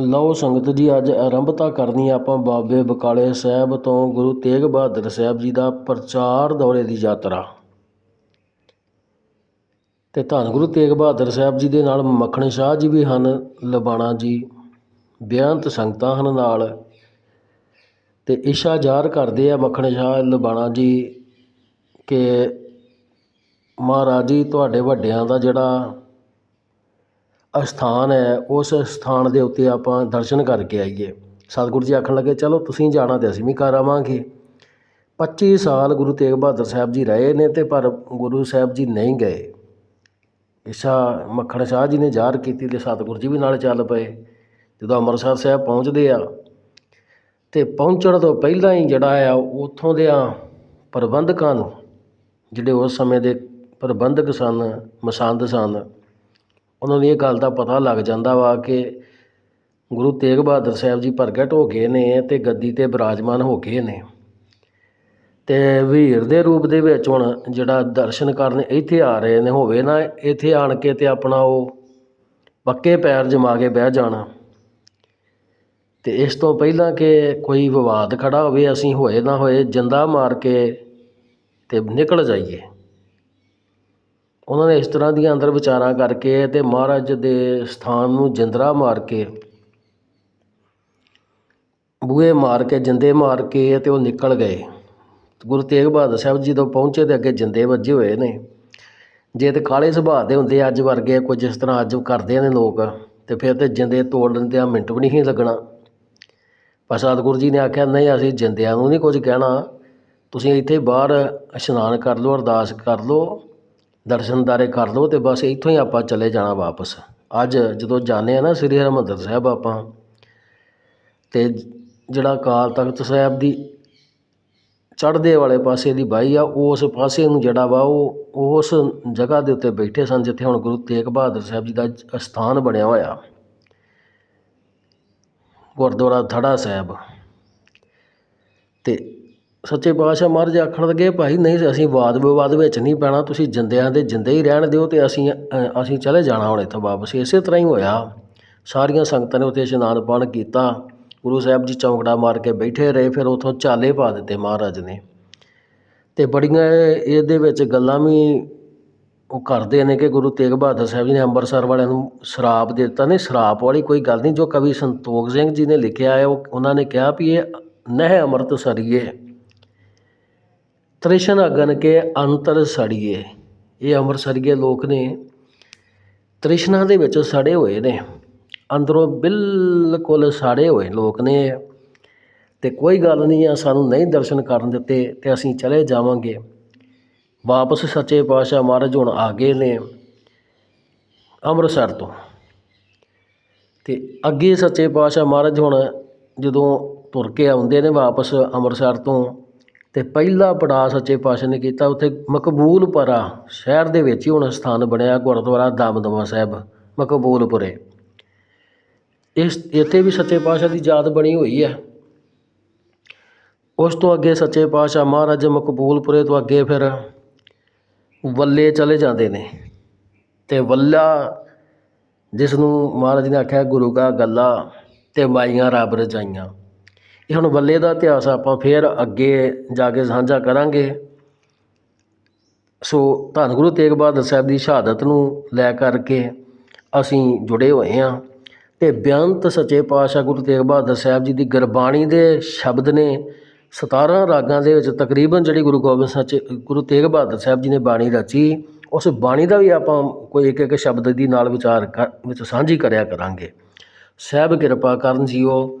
ਲਓ ਸੰਗਤ ਜੀ, ਅੱਜ ਆਰੰਭਤਾ ਕਰਨੀ ਆਪਾਂ ਬਾਬੇ ਬਕਾਲੇ ਸਾਹਿਬ ਤੋਂ ਗੁਰੂ ਤੇਗ ਬਹਾਦਰ ਸਾਹਿਬ ਜੀ ਦਾ ਪ੍ਰਚਾਰ ਦੌਰੇ ਦੀ ਯਾਤਰਾ। ਤੇ ਧੰਨ ਗੁਰੂ ਤੇਗ ਬਹਾਦਰ ਸਾਹਿਬ ਜੀ ਦੇ ਨਾਲ ਮੱਖਣ ਸ਼ਾਹ ਜੀ ਵੀ ਹਨ, ਲਬਾਣਾ ਜੀ, ਬੇਅੰਤ ਸੰਗਤਾਂ ਹਨ ਨਾਲ। ਤੇ ਇਸ਼ਾ ਜ਼ਾਹਰ ਕਰਦੇ ਆ ਮੱਖਣ ਸ਼ਾਹ, ਲਬਾਣਾ ਜੀ, ਕਿ ਮਹਾਰਾਜ ਜੀ, ਤੁਹਾਡੇ ਵੱਡਿਆਂ ਦਾ ਜਿਹੜਾ ਅਸਥਾਨ ਹੈ, ਉਸ ਅਸਥਾਨ ਦੇ ਉੱਤੇ ਆਪਾਂ ਦਰਸ਼ਨ ਕਰਕੇ ਆਈਏ। ਸਤਿਗੁਰੂ ਜੀ ਆਖਣ ਲੱਗੇ, ਚਲੋ, ਤੁਸੀਂ ਜਾਣਾ ਅਤੇ ਅਸੀਂ ਵੀ ਕਰ ਆਵਾਂਗੇ। 25 ਸਾਲ ਗੁਰੂ ਤੇਗ ਬਹਾਦਰ ਸਾਹਿਬ ਜੀ ਰਹੇ ਨੇ ਅਤੇ ਪਰ ਗੁਰੂ ਸਾਹਿਬ ਜੀ ਨਹੀਂ ਗਏ। ਇਸ਼ਾ ਮੱਖਣ ਸ਼ਾਹ ਜੀ ਨੇ ਜ਼ਾਹਰ ਕੀਤੀ ਅਤੇ ਸਤਿਗੁਰੂ ਜੀ ਵੀ ਨਾਲ ਚੱਲ ਪਏ। ਜਦੋਂ ਅੰਮ੍ਰਿਤਸਰ ਸਾਹਿਬ ਪਹੁੰਚਦੇ ਆ ਅਤੇ ਪਹੁੰਚਣ ਤੋਂ ਪਹਿਲਾਂ ਹੀ ਜਿਹੜਾ ਆ, ਉੱਥੋਂ ਦੇ ਆ ਪ੍ਰਬੰਧਕਾਂ ਨੂੰ, ਜਿਹੜੇ ਉਸ ਸਮੇਂ ਦੇ ਪ੍ਰਬੰਧਕ ਸਨ, ਮਸੰਦ ਸਨ ਉਹਨਾਂ ਦੀ ਇਹ ਗੱਲ ਦਾ ਪਤਾ ਲੱਗ ਜਾਂਦਾ ਵਾ ਕਿ ਗੁਰੂ ਤੇਗ ਬਹਾਦਰ ਸਾਹਿਬ ਜੀ ਪ੍ਰਗਟ ਹੋ ਗਏ ਨੇ ਅਤੇ ਗੱਦੀ ਤੇ ਬਿਰਾਜਮਾਨ ਹੋ ਗਏ ਨੇ। ਅਤੇ ਵੀਰ ਦੇ ਰੂਪ ਦੇ ਵਿੱਚ ਹੁਣ ਜਿਹੜਾ ਦਰਸ਼ਨ ਕਰਨ ਇੱਥੇ ਆ ਰਹੇ ਨੇ, ਹੋਵੇ ਨਾ ਇੱਥੇ ਆਣ ਕੇ ਅਤੇ ਆਪਣਾ ਉਹ ਪੱਕੇ ਪੈਰ ਜਮਾ ਕੇ ਬਹਿ ਜਾਣਾ। ਅਤੇ ਇਸ ਤੋਂ ਪਹਿਲਾਂ ਕਿ ਕੋਈ ਵਿਵਾਦ ਖੜਾ ਹੋਵੇ, ਅਸੀਂ ਹੋਏ ਨਾ ਹੋਏ ਜਿੰਦਾ ਮਾਰ ਕੇ ਅਤੇ ਨਿਕਲ ਜਾਈਏ। ਉਹਨਾਂ ਨੇ ਇਸ ਤਰ੍ਹਾਂ ਦੀਆਂ ਅੰਦਰ ਵਿਚਾਰਾਂ ਕਰਕੇ ਅਤੇ ਮਹਾਰਾਜ ਦੇ ਸਥਾਨ ਨੂੰ ਜਿੰਦਰਾ ਮਾਰ ਕੇ, ਬੂਹੇ ਮਾਰ ਕੇ, ਜਿੰਦੇ ਮਾਰ ਕੇ ਅਤੇ ਉਹ ਨਿਕਲ ਗਏ। ਗੁਰੂ ਤੇਗ ਬਹਾਦਰ ਸਾਹਿਬ ਜੀ ਜਦੋਂ ਪਹੁੰਚੇ ਤੇ ਅੱਗੇ ਜਿੰਦੇ ਵੱਜੇ ਹੋਏ ਨੇ। ਜੇ ਤੇ ਕਾਲੇ ਸੁਭਾਅ ਦੇ ਹੁੰਦੇ ਅੱਜ ਵਰਗੇ ਕੋਈ ਜਿਸ ਤਰ੍ਹਾਂ ਅੱਜ ਕਰਦੇ ਨੇ ਲੋਕ, ਤੇ ਫਿਰ ਤੇ ਜਿੰਦੇ ਤੋੜ ਲੈਂਦੇ ਆ ਮਿੰਟ ਵੀ ਨਹੀਂ ਲੱਗਣਾ। ਪਰ ਸਤਿਗੁਰੂ ਜੀ ਨੇ ਆਖਿਆ, ਨਹੀਂ, ਅਸੀਂ ਜਿੰਦਿਆਂ ਨੂੰ ਨਹੀਂ ਕੁਝ ਕਹਿਣਾ। ਤੁਸੀਂ ਇੱਥੇ ਬਾਹਰ ਇਸ਼ਨਾਨ ਕਰ ਲਓ, ਅਰਦਾਸ ਕਰ ਲਓ। ਦਰਸ਼ਨਦਾਰੇ ਕਰ ਲਓ ਅਤੇ ਬਸ ਇੱਥੋਂ ਹੀ ਆਪਾਂ ਚਲੇ ਜਾਣਾ ਵਾਪਸ। ਅੱਜ ਜਦੋਂ ਜਾਂਦੇ ਹਾਂ ਨਾ ਸ੍ਰੀ ਹਰਿਮੰਦਰ ਸਾਹਿਬ ਆਪਾਂ ਅਤੇ ਜਿਹੜਾ ਅਕਾਲ ਤਖਤ ਸਾਹਿਬ ਦੀ ਚੜ੍ਹਦੇ ਵਾਲੇ ਪਾਸੇ ਦੀ ਬਾਈ ਆ, ਉਸ ਪਾਸੇ ਨੂੰ ਜਿਹੜਾ ਵਾ ਉਹ, ਉਸ ਜਗ੍ਹਾ ਦੇ ਉੱਤੇ ਬੈਠੇ ਸਨ ਜਿੱਥੇ ਹੁਣ ਗੁਰੂ ਤੇਗ ਬਹਾਦਰ ਸਾਹਿਬ ਜੀ ਦਾ ਅਸਥਾਨ ਬਣਿਆ ਹੋਇਆ। ਗੁਰਦੁਆਰਾ ਥੜਾ ਸਾਹਿਬ। ਅਤੇ ਸੱਚੇ ਪਾਤਸ਼ਾਹ ਮਹਾਰਾਜ ਆਖਣ ਲੱਗੇ, ਭਾਈ ਨਹੀਂ, ਅਸੀਂ ਵਾਦ ਵਿਵਾਦ ਵਿੱਚ ਨਹੀਂ ਪੈਣਾ, ਤੁਸੀਂ ਜਿੰਦਿਆਂ ਦੇ ਜਿੰਦੇ ਹੀ ਰਹਿਣ ਦਿਓ ਅਤੇ ਅਸੀਂ ਅਸੀਂ ਚਲੇ ਜਾਣਾ ਹੁਣ ਇੱਥੋਂ ਵਾਪਸ। ਇਸੇ ਤਰ੍ਹਾਂ ਹੀ ਹੋਇਆ। ਸਾਰੀਆਂ ਸੰਗਤਾਂ ਨੇ ਉੱਥੇ ਇਸ਼ਨਾਨ ਪਾਣ ਕੀਤਾ। ਗੁਰੂ ਸਾਹਿਬ ਜੀ ਚੌਂਕੜਾ ਮਾਰ ਕੇ ਬੈਠੇ ਰਹੇ, ਫਿਰ ਉੱਥੋਂ ਝਾਲੇ ਪਾ ਦਿੱਤੇ ਮਹਾਰਾਜ ਨੇ। ਅਤੇ ਬੜੀਆਂ ਇਹਦੇ ਵਿੱਚ ਗੱਲਾਂ ਵੀ ਉਹ ਕਰਦੇ ਨੇ ਕਿ ਗੁਰੂ ਤੇਗ ਬਹਾਦਰ ਸਾਹਿਬ ਜੀ ਨੇ ਅੰਮ੍ਰਿਤਸਰ ਵਾਲਿਆਂ ਨੂੰ ਸ਼ਰਾਪ ਦੇ ਦਿੱਤਾ। ਨਹੀਂ, ਸ਼ਰਾਪ ਵਾਲੀ ਕੋਈ ਗੱਲ ਨਹੀਂ, ਜੋ ਕਵੀ ਸੰਤੋਖ ਸਿੰਘ ਜੀ ਨੇ ਲਿਖਿਆ ਹੈ, ਉਹ, ਉਹਨਾਂ ਨੇ ਕਿਹਾ ਵੀ ਇਹ ਨਹਿ ਅੰਮ੍ਰਿਤ ਸਰੀਏ ਤ੍ਰਿਸ਼ਨ ਅਗਨ ਕੇ ਅੰਤਰ ਸੜੀਏ। ਇਹ ਅੰਮ੍ਰਿਤਸਰੀਏ ਲੋਕ ਨੇ। ਤ੍ਰਿਸ਼ਨਾ ਦੇ ਵਿੱਚ ਸੜੇ ਹੋਏ ਨੇ। ਅੰਦਰੋਂ ਬਿਲਕੁਲ ਸਾੜੇ ਹੋਏ ਲੋਕ ਨੇ। ਇਹ। ਤੇ ਕੋਈ ਗੱਲ ਨਹੀਂ ਆ, ਸਾਨੂੰ ਨਹੀਂ ਦਰਸ਼ਨ ਕਰਨ ਦਿੱਤੇ ਤੇ ਅਸੀਂ ਚਲੇ ਜਾਵਾਂਗੇ। ਵਾਪਸ ਸੱਚੇ ਪਾਤਸ਼ਾਹ ਮਹਾਰਾਜ ਹੁਣ ਆ ਗਏ ਨੇ ਅੰਮ੍ਰਿਤਸਰ ਤੋਂ। ਤੇ ਅੱਗੇ ਸੱਚੇ ਪਾਤਸ਼ਾਹ ਮਹਾਰਾਜ ਹੁਣ ਜਦੋਂ ਤੁਰ ਕੇ ਆਉਂਦੇ ਨੇ ਵਾਪਸ ਅੰਮ੍ਰਿਤਸਰ ਤੋਂ ਅਤੇ ਪਹਿਲਾ ਪੜਾਅ ਸੱਚੇ ਪਾਤਸ਼ਾਹ ਨੇ ਕੀਤਾ, ਉੱਥੇ ਮਕਬੂਲਪੁਰਾ ਸ਼ਹਿਰ ਦੇ ਵਿੱਚ ਹੀ ਹੁਣ ਸਥਾਨ ਬਣਿਆ, ਗੁਰਦੁਆਰਾ ਦਮਦਮਾ ਸਾਹਿਬ, ਮਕਬੂਲਪੁਰੇ। ਇਸ, ਇੱਥੇ ਵੀ ਸੱਚੇ ਪਾਤਸ਼ਾਹ ਦੀ ਯਾਦ ਬਣੀ ਹੋਈ ਹੈ। ਉਸ ਤੋਂ ਅੱਗੇ ਸੱਚੇ ਪਾਤਸ਼ਾਹ ਮਹਾਰਾਜ ਮਕਬੂਲਪੁਰੇ ਤੋਂ ਅੱਗੇ ਫਿਰ ਵੱਲੇ ਚਲੇ ਜਾਂਦੇ ਨੇ ਅਤੇ ਵੱਲਾ ਜਿਸ ਨੂੰ ਮਹਾਰਾਜ ਨੇ ਆਖਿਆ ਗੁਰੂ ਕਾ ਗੱਲਾ ਅਤੇ ਮਾਈਆਂ ਰੱਬ ਰਜਾਈਆਂ। ਇਹ ਹੁਣ ਵੱਲੇ ਦਾ ਇਤਿਹਾਸ ਆਪਾਂ ਫਿਰ ਅੱਗੇ ਜਾ ਕੇ ਸਾਂਝਾ ਕਰਾਂਗੇ। ਸੋ ਧੰਨ ਗੁਰੂ ਤੇਗ ਬਹਾਦਰ ਸਾਹਿਬ ਦੀ ਸ਼ਹਾਦਤ ਨੂੰ ਲੈ ਕਰਕੇ ਅਸੀਂ ਜੁੜੇ ਹੋਏ ਹਾਂ ਅਤੇ ਬੇਅੰਤ ਸੱਚੇ ਪਾਤਸ਼ਾਹ ਗੁਰੂ ਤੇਗ ਬਹਾਦਰ ਸਾਹਿਬ ਜੀ ਦੀ ਗੁਰਬਾਣੀ ਦੇ ਸ਼ਬਦ ਨੇ 17 ਰਾਗਾਂ ਦੇ ਵਿੱਚ ਤਕਰੀਬਨ ਜਿਹੜੀ ਗੁਰੂ ਗੋਬਿੰਦ ਸੱਚੇ, ਗੁਰੂ ਤੇਗ ਬਹਾਦਰ ਸਾਹਿਬ ਜੀ ਨੇ ਬਾਣੀ ਰਚੀ, ਉਸ ਬਾਣੀ ਦਾ ਵੀ ਆਪਾਂ ਕੋਈ ਇੱਕ ਇੱਕ ਸ਼ਬਦ ਦੀ ਨਾਲ ਵਿਚਾਰ ਕਰ- ਵਿੱਚ ਸਾਂਝੀ ਕਰਿਆ ਕਰਾਂਗੇ। ਸਹਿਬ ਕਿਰਪਾ ਕਰਨ ਜੀਓ